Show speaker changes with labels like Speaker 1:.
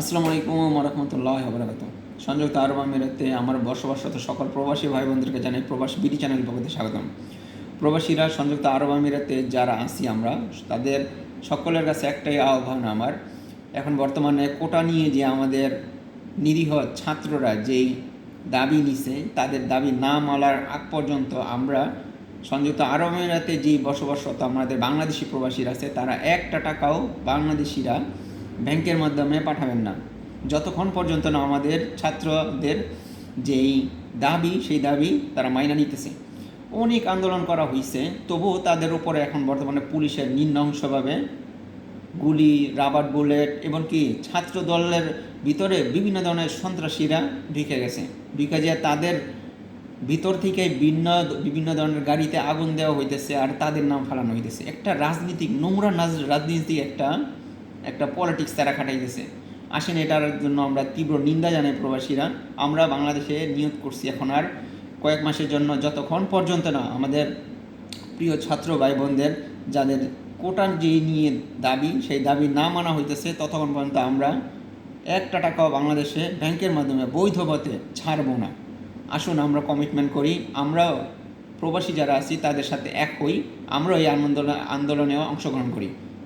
Speaker 1: আসসালামু আলাইকুম রহমতুল্লাহ বরাকাত সংযুক্ত আরব আমিরাতে আমার বসবাসরত সকল প্রবাসী ভাই বোনদেরকে জানাই প্রবাসী বিডি চ্যানেল পক্ষে স্বাগতম। প্রবাসীরা সংযুক্ত আরব আমিরাতে যারা আছি আমরা, তাদের সকলের কাছে একটাই আহ্বান আমার, এখন বর্তমানে কোটা নিয়ে যে আমাদের নিরীহ ছাত্ররা যেই দাবি নিছে, তাদের দাবি না মালার আগ পর্যন্ত আমরা সংযুক্ত আরব আমিরাতে যে বসবাসরত আমাদের বাংলাদেশি প্রবাসীরা আছে, তারা একটা টাকাও বাংলাদেশিরা ব্যাংকের মাধ্যমে পাঠাবেন না। যতক্ষণ পর্যন্ত না আমাদের ছাত্রদের যেই দাবি, সেই দাবি তারা মাইনা নিতেছে। অনেক আন্দোলন করা হয়েছে তবুও তাদের উপরে এখন বর্তমানে পুলিশের নিম্নাংশভাবে গুলি, রাবার বুলেট এমনকি ছাত্র দলের ভিতরে বিভিন্ন ধরনের সন্ত্রাসীরা ঢুকে গেছে। ঢুকে যে তাদের ভিতর থেকে ভিন্ন, বিভিন্ন ধরনের গাড়িতে আগুন দেওয়া হইতেছে আর তাদের নাম ফালানো হইতেছে। একটা রাজনীতিক, নোংরা রাজনীতি একটা একটা পলিটিক্স তারা খাটাই খাটাইতেছে। আসেন এটার জন্য আমরা তীব্র নিন্দা জানাই প্রবাসীরা। আমরা বাংলাদেশে নিয়োগ করছি এখন আর কয়েক মাসের জন্য যতক্ষণ পর্যন্ত না আমাদের প্রিয় ছাত্র ভাই বোনদের যাদের কোটার যে নিয়ে দাবি, সেই দাবি না মানা হইতেছে, ততক্ষণ পর্যন্ত আমরা একটা টাকাও বাংলাদেশে ব্যাংকের মাধ্যমে বৈধ পথে ছাড়বো না। আসুন আমরা কমিটমেন্ট করি, আমরাও প্রবাসী যারা আছি তাদের সাথে এক হই, আমরাও এই আন্দোলন আন্দোলনেও অংশগ্রহণ করি।